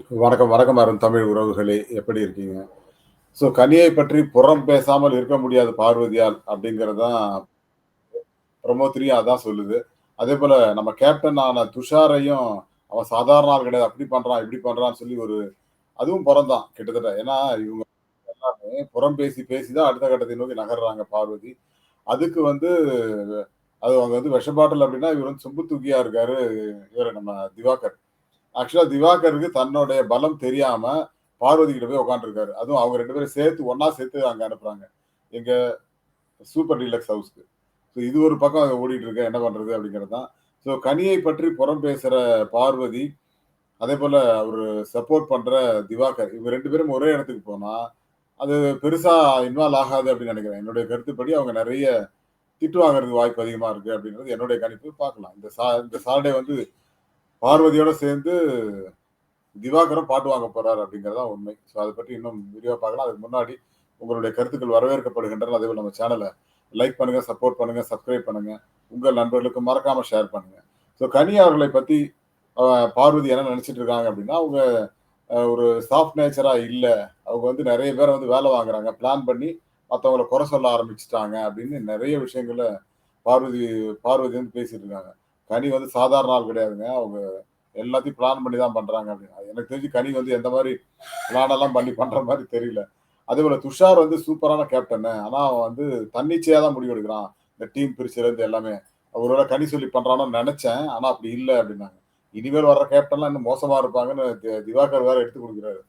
வணக்கம் வணக்கம் அருண் தமிழ் உறவுகளே. எப்படி இருக்கீங்க? ஸோ கனியை பற்றி புறம் பேசாமல் இருக்க முடியாது பார்வதியால் அப்படிங்கிறது தான் பிரமோத்ரியும் அதான் சொல்லுது. அதே போல நம்ம கேப்டன் ஆன துஷாரையும் அவன் சாதாரண ஆள் கிடையாது. அப்படி பண்றான் இப்படி பண்றான்னு சொல்லி ஒரு அதுவும் புறம்தான் கிட்டத்தட்ட. ஏன்னா இவங்க எல்லாமே புறம் பேசி பேசி தான் அடுத்த கட்டத்தை நோக்கி நகர்றாங்க பார்வதி. அதுக்கு வந்து அது அவங்க வந்து விஷபாட்டல் அப்படின்னா இவர் வந்து சொம்பு தூக்கியா இருக்காரு இவர் நம்ம திவாகர். ஆக்சுவலா திவாகருக்கு தன்னுடைய பலம் தெரியாம பார்வதி கிட்ட போய் உட்காந்துருக்காரு அதுவும் அவங்க ரெண்டு பேரும் சேர்த்து ஒன்னா சேர்த்து அங்க அனுப்புறாங்க. எங்க சூப்பர் டீலக்ஸ் ஹவுஸ்க்கு ஸோ இது ஒரு பக்கம் ஓடிட்டு இருக்க. என்ன பண்றது அப்படிங்கிறது தான் ஸோ கனியை பற்றி புறம் பேசுற பார்வதி அதே போல அவர் சப்போர்ட் பண்ற திவாகர் இவங்க ரெண்டு பேரும் ஒரே இடத்துக்கு போனா அது பெருசா இன்வால்வ் ஆகாது அப்படின்னு நினைக்கிறேன். என்னுடைய கருத்துப்படி அவங்க நிறைய திட்டு வாங்குறதுக்கு வாய்ப்பு அதிகமா இருக்கு அப்படின்றது என்னுடைய கணிப்பு பார்க்கலாம். இந்த சா இந்த சாட்டர்டே வந்து பார்வதியோட சேர்ந்து திவாகரும் பாட்டு வாங்க போறாரு அப்படிங்கறதா உண்மை. ஸோ அதை பற்றி இன்னும் விரிவாக பார்க்கலாம். அதுக்கு முன்னாடி உங்களுடைய கருத்துக்கள் வரவேற்கப்படுகின்றன. அதே போல் நம்ம சேனலை லைக் பண்ணுங்க சப்போர்ட் பண்ணுங்க சப்ஸ்கிரைப் பண்ணுங்க. உங்கள் நண்பர்களுக்கு மறக்காம ஷேர் பண்ணுங்க. ஸோ கனி அவர்களை பத்தி பார்வதி என்ன நினைச்சிட்டு இருக்காங்க அப்படின்னா அவங்க ஒரு சாஃப்ட் நேச்சரா இல்லை. அவங்க வந்து நிறைய பேர் வந்து வேலை வாங்குறாங்க. பிளான் பண்ணி மற்றவங்களை குறை சொல்ல ஆரம்பிச்சிட்டாங்க அப்படின்னு நிறைய விஷயங்கள பார்வதி பார்வதி வந்து பேசிட்டு இருக்காங்க. கனி வந்து சாதாரண ஆள் கிடையாதுங்க. அவங்க எல்லாத்தையும் பிளான் பண்ணி தான் பண்றாங்க அப்படின்னு. எனக்கு தெரிஞ்சு கனி வந்து எந்த மாதிரி பிளான் எல்லாம் பண்ணி பண்ற மாதிரி தெரியல. அதே போல துஷார் வந்து சூப்பரான கேப்டன் ஆனா அவன் வந்து தன்னிச்சையா தான் முடிவு எடுக்கிறான். இந்த டீம் பிரிச்சுல இருந்து எல்லாமே. ஒருவேளை கனி சொல்லி பண்றானோ நினைச்சேன். ஆனா அப்படி இல்லை அப்படின்னாங்க. இனிமேல் வர்ற கேப்டன்லாம் இன்னும் மோசமா இருப்பாங்கன்னு தி- திவாகர் வேற எடுத்து கொடுக்குறாரு.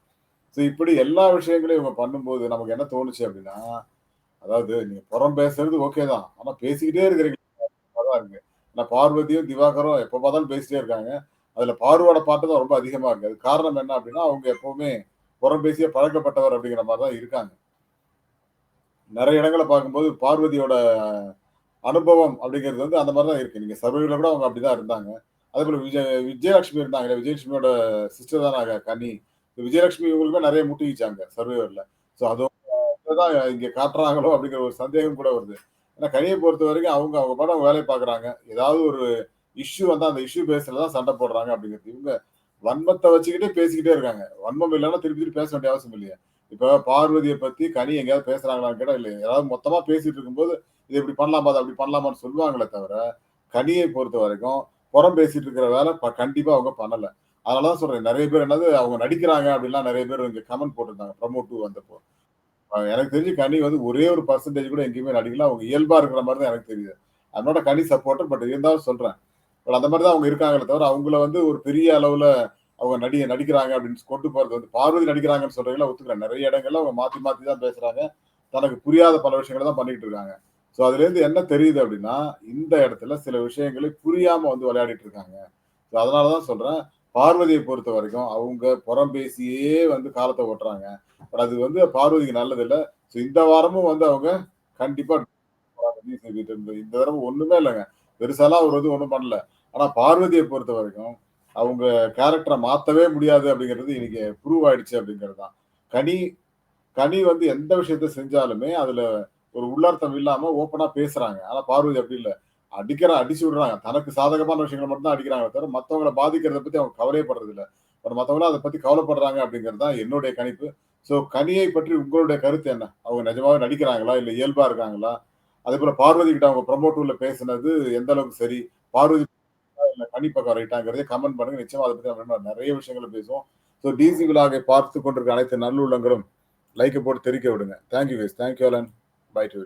ஸோ இப்படி எல்லா விஷயங்களையும் இவங்க பண்ணும்போது நமக்கு என்ன தோணுச்சு அப்படின்னா அதாவது நீங்க புறம் பேசுறது ஓகே தான். ஆனா பேசிக்கிட்டே இருக்கிறீங்க. இருக்கு. ஆனால் பார்வதியும் திவாகரும் எப்போ பார்த்தாலும் பேசிட்டே இருக்காங்க. அதில் பார்வோட பாட்டு தான் ரொம்ப அதிகமாக இருக்குது அது காரணம் என்ன அப்படின்னா அவங்க எப்பவுமே புறம் பேசிய பழக்கப்பட்டவர் அப்படிங்கிற மாதிரி தான் இருக்காங்க. நிறைய இடங்களை பார்க்கும்போது பார்வதியோட அனுபவம் அப்படிங்கிறது வந்து அந்த மாதிரி தான் இருக்குது நீங்கள் சபையில் கூட அவங்க அப்படிதான் இருந்தாங்க. அதே போல் விஜய் விஜயலட்சுமி இருந்தாங்க விஜயலட்சுமியோட சிஸ்டர் தான் நாங்க கனி விஜயலட்சுமி இவங்களுமே நிறைய முட்டிக்கிச்சாங்க சர்வேவரில் ஸோ அதுவும் தான் இங்கே காட்டுறாங்களோ அப்படிங்கிற ஒரு சந்தேகம் கூட வருது. ஏன்னா கனியை பொறுத்த வரைக்கும் அவங்க அவங்க படம் வேலை வேலையை பார்க்குறாங்க. ஏதாவது ஒரு இஷ்யூ வந்தால் அந்த இஷ்யூ பேஸில் தான் சண்டை போடுறாங்க அப்படிங்கிறது. இவங்க வன்மத்தை வச்சுக்கிட்டே பேசிக்கிட்டே இருக்காங்க. வன்மம் இல்லைன்னா திருப்பி திருப்பி பேச வேண்டிய அவசியம் இல்லையா. இப்போ பார்வதியை பற்றி கனி எங்கேயாவது பேசுறாங்களான்னு கேட்டால் இல்லை ஏதாவது மொத்தமாக பேசிட்டு இருக்கும்போது இது இப்படி பண்ணலாமா அது அப்படி பண்ணலாமான்னு சொல்லுவாங்களே தவிர கனியை பொறுத்த வரைக்கும் புறம் பேசிட்டு இருக்கிற வேலை ப- கண்டிப்பா அவங்க அதனால தான் சொல்கிறேன் நிறைய பேர் என்னது அவங்க நடிக்கிறாங்க அப்படின்லாம் நிறைய பேர் இங்கே கமெண்ட் போட்டிருந்தாங்க ப்ரமோட் டூ வந்தப்போ. எனக்கு தெரிஞ்சு கனி வந்து ஒரே ஒரு பர்சன்டேஜ் கூட எங்கேயுமே நடிக்கல. அவங்க இயல்பா இருக்கிற மாதிரி தான் எனக்கு தெரியுது. அதனோட கனி சப்போர்ட்டர் பட் இருந்தாலும் சொல்றேன். பட் அந்த மாதிரி தான் அவங்க இருக்காங்களே தவிர அவங்கள வந்து ஒரு பெரிய அளவுல அவங்க நடிக நடிக்கிறாங்க அப்படின்னு கொண்டு போறது வந்து பார்வதி நடிக்கிறாங்கன்னு சொல்றீங்களா ஒத்துக்கிறேன். நிறைய இடங்கள்ல அவங்க மாத்தி மாத்தி தான் பேசுறாங்க. தனக்கு புரியாத பல விஷயங்களை தான் பண்ணிட்டு இருக்காங்க. ஸோ அதுல இருந்து என்ன தெரியுது அப்படின்னா இந்த இடத்துல சில விஷயங்களை புரியாம வந்து விளையாடிட்டு இருக்காங்க. ஸோ அதனாலதான் சொல்றேன். பார்வதியை பொறுத்த வரைக்கும் அவங்க புறம் பேசியே வந்து காலத்தை ஓட்டுறாங்க. பட் அது வந்து பார்வதிக்கு நல்லது இல்லை ஸோ இந்த வாரமும் வந்து அவங்க கண்டிப்பா விஜய் இந்த தடவை ஒண்ணுமே இல்லைங்க. பெருசாலாம் அவர் வந்து ஒன்றும் பண்ணல. ஆனா பார்வதியை பொறுத்த வரைக்கும் அவங்க கேரக்டரை மாற்றவே முடியாது அப்படிங்கிறது இன்னைக்கு ப்ரூவ் ஆயிடுச்சு அப்படிங்கிறது தான். கனி கனி வந்து எந்த விஷயத்த செஞ்சாலுமே அதுல ஒரு உள்ளார்த்தம் இல்லாம ஓப்பனா பேசுறாங்க. ஆனா பார்வதி அப்படி இல்லை. அடிக்கிற அடிச்சு விடுறாங்க. தனக்கு சாதகமான விஷயங்களை மட்டும் தான் அடிக்கிறாங்க தவிர மற்றவங்களை பாதிக்கிறத பத்தி அவங்க கவலைப்படுறது இல்ல. பட் மற்றவங்களும் அதை பத்தி கவலைப்படுறாங்க அப்படிங்கிறது தான் என்னுடைய கணிப்பு. ஸோ கனியை பற்றி உங்களுடைய கருத்து என்ன? அவங்க நிஜமாவே நடிக்கிறாங்களா? இல்லை இயல்பா இருக்காங்களா? அதே போல பார்வதி கிட்ட அவங்க ப்ரமோட்டூர்ல பேசுனது எந்த அளவுக்கு சரி? பார்வதி இல்லை கனி பக்கம் ரைட்டாங்கிறதே கமெண்ட் பண்ணுங்க. நிச்சயமா அதை பத்தி நம்ம நிறைய விஷயங்களை பேசுவோம். ஸோ டிசி விழாவை பார்த்து கொண்டிருக்க அனைத்து நல்லுள்ளங்களும் லைக்கை போட்டு தெரிவிக்க விடுங்க. தேங்க்யூ வேஸ் தேங்க்யூ அலன் பை டு